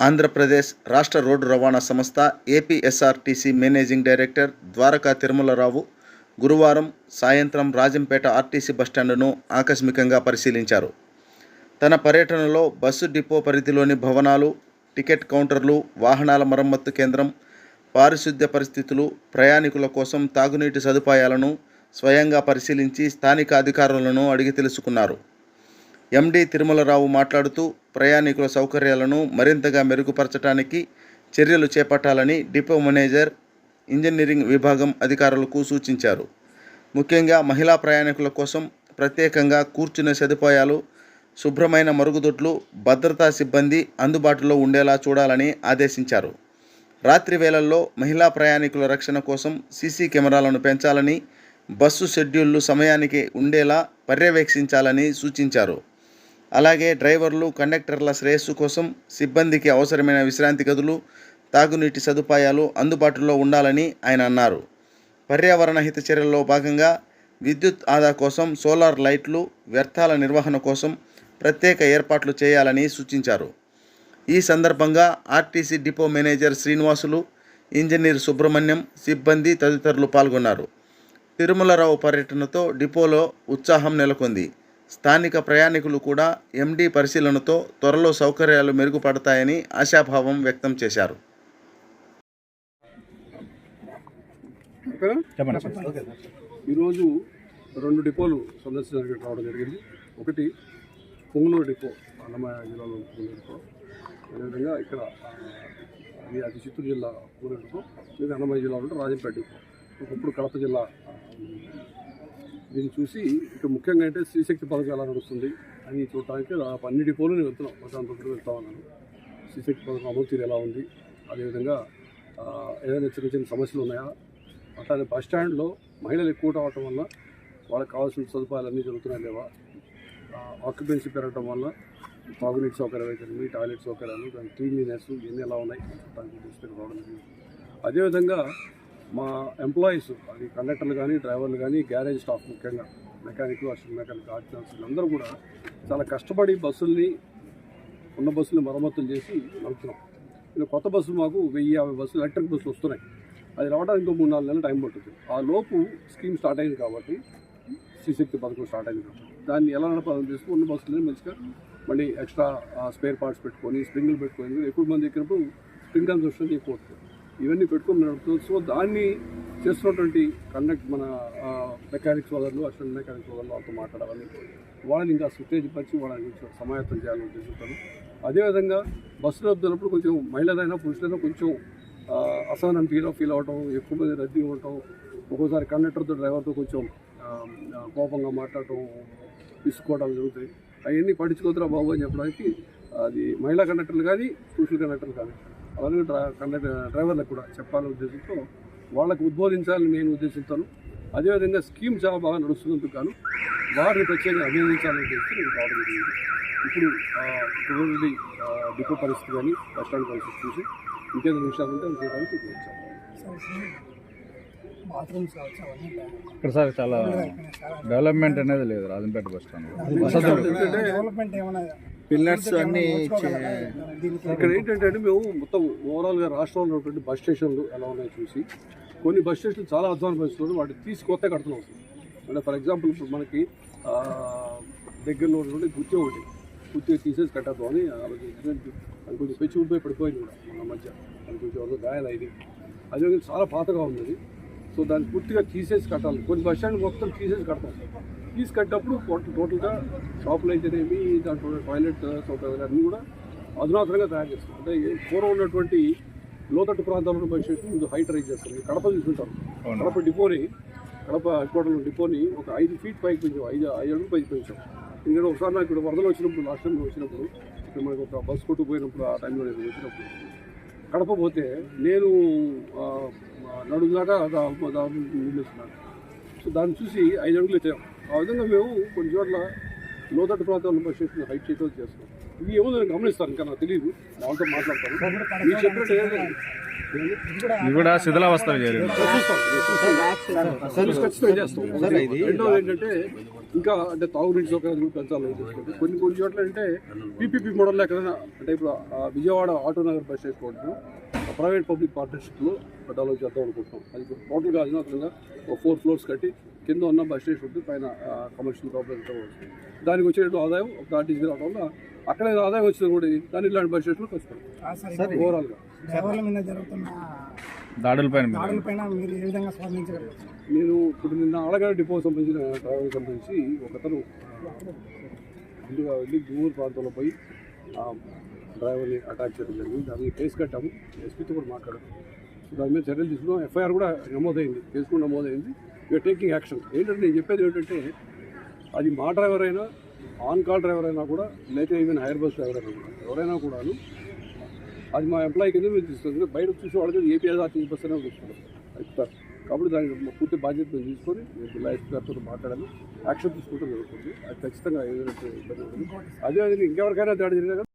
ఆంధ్రప్రదేశ్ రాష్ట్ర రోడ్డు రవాణా సంస్థ APSRTC managing director Dwaraka Tirumala Rao గురువారం సాయంత్రం రాజంపేట ఆర్టీసీ బస్టాండును ఆకస్మికంగా పరిశీలించారు. తన పర్యటనలో బస్సు డిపో పరిధిలోని భవనాలు టికెట్ కౌంటర్లు వాహనాల మరమ్మత్తు కేంద్రం పారిశుద్ధ్య పరిస్థితులు ప్రయాణికుల కోసం తాగునీటి సదుపాయాలను స్వయంగా పరిశీలించి స్థానిక అధికారులను అడిగి తెలుసుకున్నారు. ఎండి తిరుమలరావు మాట్లాడుతూ ప్రయాణికుల సౌకర్యాలను మరింతగా మెరుగుపరచడానికి చర్యలు చేపట్టాలని డిపో మేనేజర్ ఇంజనీరింగ్ విభాగం అధికారులకు సూచించారు. ముఖ్యంగా మహిళా ప్రయాణికుల కోసం ప్రత్యేకంగా కూర్చునే సదుపాయాలు శుభ్రమైన మరుగుదొడ్లు భద్రతా సిబ్బంది అందుబాటులో ఉండేలా చూడాలని ఆదేశించారు. రాత్రి వేళల్లో మహిళా ప్రయాణికుల రక్షణ కోసం సీసీ కెమెరాలను పెంచాలని బస్సు షెడ్యూళ్ళు సమయానికి ఉండేలా పర్యవేక్షించాలని సూచించారు. అలాగే డ్రైవర్లు కండక్టర్ల శ్రేయస్సు కోసం సిబ్బందికి అవసరమైన విశ్రాంతి గదులు తాగునీటి సదుపాయాలు అందుబాటులో ఉండాలని ఆయన అన్నారు. పర్యావరణ హిత చర్యల్లో భాగంగా విద్యుత్ ఆదా కోసం సోలార్ లైట్లు వ్యర్థాల నిర్వహణ కోసం ప్రత్యేక ఏర్పాట్లు చేయాలని సూచించారు. ఈ సందర్భంగా RTC depot manager Srinivasulu engineer Subrahmanyam సిబ్బంది తదితరులు పాల్గొన్నారు. తిరుమలరావు పర్యటనతో డిపోలో ఉత్సాహం నెలకొంది. స్థానిక ప్రయాణికులు కూడా ఎండీ పరిశీలనతో త్వరలో సౌకర్యాలు మెరుగుపడతాయని ఆశాభావం వ్యక్తం చేశారు. ఈరోజు రెండు డిపోలు సందర్శించడానికి రావడం జరిగింది. ఒకటి పొంగునూరు డిపో అన్నమయ్య జిల్లాలో పొంగునూరు డిపో. అదేవిధంగా ఇక్కడ అది చిత్తూరు జిల్లా పొంగునూరు డిపో. ఇది అన్నమయ్య జిల్లాలో ఉంటే రాజంపేట డిపో. ఒకప్పుడు కడప జిల్లా దీన్ని చూసి ఇక్కడ ముఖ్యంగా అంటే శ్రీశక్తి పథకం ఎలా నడుస్తుంది. అని చూడటానికి దాదాపు అన్ని డిపోలు నేను వెళ్తున్నాం. ప్రశాంతంతో దగ్గర వెళ్తా ఉన్నాను. శ్రీశక్తి పథకం అమలు తీరు ఎలా ఉంది? అదేవిధంగా ఏదైనా చిన్న చిన్న సమస్యలు ఉన్నాయా? అట్లానే బస్ స్టాండ్లో మహిళలు ఎక్కువ అవటం వల్ల వాళ్ళకి కావాల్సిన సదుపాయాలన్నీ జరుగుతున్నాయి లేవా? ఆక్యుపెన్సీ పెరగడం వల్ల తాగునీటి సౌకర్యాలు అయితే టాయిలెట్ సౌకర్యాలు దాని క్లీన్లీనెస్ ఇవన్నీ ఎలా ఉన్నాయి? దానికి దృష్టికి రావడం జరిగింది. అదేవిధంగా మా ఎంప్లాయీస్ అది కండక్టర్లు కానీ డ్రైవర్లు కానీ గ్యారేజ్ స్టాఫ్ ముఖ్యంగా మెకానిక్ అసిస్టెంట్ మెకానిక్ ఆర్టినర్స్ అందరూ కూడా చాలా కష్టపడి బస్సుల్ని ఉన్న బస్సులు మరమ్మతులు చేసి నడుపుతున్నాం. ఇలా కొత్త బస్సులు మాకు వెయ్యి యాభై బస్సులు ఎలక్ట్రిక్ బస్సులు వస్తున్నాయి. అది రావడానికి ఇంకో మూడు నాలుగు నెలలు టైం పడుతుంది. ఆ లోపు స్కీమ్ స్టార్ట్ అయింది కాబట్టి శ్రీశక్తి పథకం స్టార్ట్ అయింది కాబట్టి. దాన్ని ఎలా నడపాలని చేస్తూ ఉన్న బస్సులని మంచిగా మళ్ళీ ఎక్స్ట్రా స్పేర్ పార్ట్స్ పెట్టుకొని స్ప్రింగులు పెట్టుకొని ఎక్కువ మంది ఎక్కినప్పుడు స్ప్రింగ్ కన్సెప్షన్ ఎక్కువ అవుతుంది. ఇవన్నీ పెట్టుకొని నడుపుతుంది సో దాన్ని చేస్తున్నటువంటి కండక్ట్ మన మెకానిక్స్ వాళ్ళు అసిస్టెంట్ మెకానిక్స్ వాళ్ళు వాళ్ళతో మాట్లాడాలని వాళ్ళని ఇంకా ఉత్తేజపరిచి వాళ్ళని కొంచెం సమాయత్తం చేయాలని ఉద్దేశిస్తాను. అదేవిధంగా బస్సులో వెళ్తున్నప్పుడు కొంచెం మహిళలైనా పురుషులైనా కొంచెం అసహనం ఫీల్ ఫీల్ అవ్వటం ఎక్కువ మంది రద్దీ ఉండటం ఒక్కోసారి కండక్టర్తో డ్రైవర్తో కొంచెం కోపంగా మాట్లాడటం విసుకోవడం జరుగుతాయి. అవన్నీ పట్టించుకోతురా బాబు అని చెప్పడానికి అది మహిళా కండక్టర్లు కానీ పురుషుల కండక్టర్లు కానీ. అలాగే డ్రా కండక్టర్ డ్రైవర్లకు కూడా చెప్పాలనే ఉద్దేశంతో వాళ్ళకు ఉద్బోధించాలని నేను ఉద్దేశిస్తాను. అదేవిధంగా స్కీమ్ చాలా బాగా నడుస్తున్నందుకు గాను వారిని ప్రత్యేకంగా అభినందించాలని ఉద్దేశించి నేను రావడం జరిగింది. ఇప్పుడు కుటుంబీ డిపో పరిస్థితి కానీ బస్ పరిస్థితి చూసి ఇంకేదో నిమిషాలు ఉంటే అది చేయడానికి ఇప్పుడు వచ్చాను బాత్రూమ్స్ కావచ్చు అవన్నీ బాగా- ఇక్కడ సార్ చాలా డెవలప్మెంట్ అనేది లేదు రాజంపేట బస్ స్టాండ్ పిల్లర్స్ అన్ని ఇక్కడ ఏంటంటే మేము మొత్తం ఓవరాల్గా రాష్ట్రంలో ఉన్నటువంటి బస్ స్టేషన్లు ఎలా ఉన్నాయో చూసి కొన్ని బస్ స్టేషన్లు చాలా అధ్వాన పరిస్థితులు వాటిని తీసి కొత్త కడుతున్నాం అంటే ఫర్ ఎగ్జాంపుల్ ఇప్పుడు మనకి దగ్గరలో ఉన్నటువంటి గుత్తి ఒకటి. గుత్తి తీసేసి కట్టద్దు అని అది కొంచెం పెంచి ఊడిపోయి పడిపోయింది కూడా మన మధ్య. అది కొంచెం ఎవరో గాయాలు అయింది అదే చాలా పాతగా ఉంది. సో దాన్ని పూర్తిగా తీసేసి కట్టాలి. కొన్ని బస్ స్టాండ్ మొత్తం తీసేసి కడతాం. తీసి కట్టినప్పుడు టోటల్ టోటల్గా షాపులు అయితేనేమి దాంట్లో టాయిలెట్ సౌకర్యాలు అన్నీ కూడా అధునాతనంగా తయారు చేస్తాం. అంటే పూర్వం ఉన్నటువంటి లోతట్టు ప్రాంతాల్లో ఉన్న బస్ ముందు హైట్ రైజ్ చేస్తాం ఈ కడప అవును. కడప డిపోని కడప హెడ్ క్వార్టర్లో డిపోని ఒక ఐదు ఫీట్ పైకి పెంచాం. ఐదు ఐదు అడుగులు పైకి పెంచాం. ఎందుకంటే ఒకసారి నాకు ఇక్కడ వరదలు వచ్చినప్పుడు లాస్ట్ టైం వచ్చినప్పుడు ఇక్కడ మనకు ఒక బస్ కొట్టుకుపోయినప్పుడు ఆ టైంలో నేను వచ్చినప్పుడు కడప పోతే నేను ఆ, నడుము దాదాపు సో దాన్ని చూసి ఐదు అడుగులు ఎత్తాం ఆ విధంగా మేము కొన్ని చోట్ల లోతట్టు ప్రాంతాల్లో బస్ హైట్ చేయటం చేస్తున్నాం ఇవి ఏమో నేను గమనిస్తాను ఇంకా నాకు తెలియదు వాళ్ళతో మాట్లాడతాను మీరు చెప్పినట్టు కూడా శిథిలావస్థ చేరింది ఖచ్చితంగా చేస్తాం రెండోది ఏంటంటే ఇంకా అంటే తాగునీటి సౌకర్యాలు పెంచాలని చూసుకుంటే కొన్ని కొన్ని చోట్ల అంటే పీపీపీ మోడల్ ఎక్కడైనా అంటే ఇప్పుడు విజయవాడ ఆటో నగర్ బస్ చేసుకోవచ్చు ప్రైవేట్ పబ్లిక్ పార్ట్నర్షిప్లో డెవలప్ చేద్దాం అనుకుంటున్నాం. అది టోటల్గా అధికారంగా ఒక ఫోర్ ఫ్లోర్స్ కట్టి కింద ఉన్న బస్ స్టేషన్ ఉంటుంది పైన కమర్షియల్ కాంప్లెక్స్ వస్తుంది దానికి వచ్చేటువంటి ఆదాయం ఒక ఆర్టీసీ రావడం వల్ల అక్కడ ఏదో ఆదాయం వచ్చినా కూడా దాని ఇలాంటి బస్ స్టేషన్లో ఖర్చు ఆ సార్. ఇప్పుడు ఓవరాల్గా డ్రైవర్ల మీద జరుగుతున్న దాడుల పైన మీద. దాడుల పైన మీరు ఏ విధంగా స్పందించగలరు? నేను ఇప్పుడు నిన్న అడగారి డిపో సంబంధించిన ట్రావెల్ సంబంధించి ఒకతను ముందుగా వెళ్ళి దూర ప్రాంతంలో పోయి ఆ డ్రైవర్ని అటాక్ చేయడం జరిగింది. దాని మీద కేసు కట్టాము. ఎస్పీతో కూడా మాట్లాడాము. దాని మీద చర్యలు తీసుకున్నాం. ఎఫ్ఐఆర్ కూడా నమోదైంది. కేసు కూడా నమోదైంది. వీఆర్ టేకింగ్ యాక్షన్ ఏంటంటే నేను చెప్పేది ఏంటంటే అది మా డ్రైవర్ అయినా ఆన్ కాల్ డ్రైవర్ అయినా కూడా లేకపోతే ఈవెన్ హైర్ బస్ డ్రైవర్ అయినా కూడా ఎవరైనా కూడాను అది మా ఎంప్లాయీ కింద మేము తీసుకుంటుంది బయట చూసి వాళ్ళకి ఏపీఎస్ఆర్టీసీ బస్ అనే తీసుకుంటాం చెప్తారు కాబట్టి దానికి పూర్తి బాధ్యత మేము తీసుకొని నేను జిల్లా ఎస్పీ గారితో మాట్లాడాలి యాక్షన్ తీసుకుంటే జరుగుతుంది. అది ఖచ్చితంగా ఏదైనా ఇబ్బంది అదే అది ఇంకెవరికైనా దాడి జరిగినా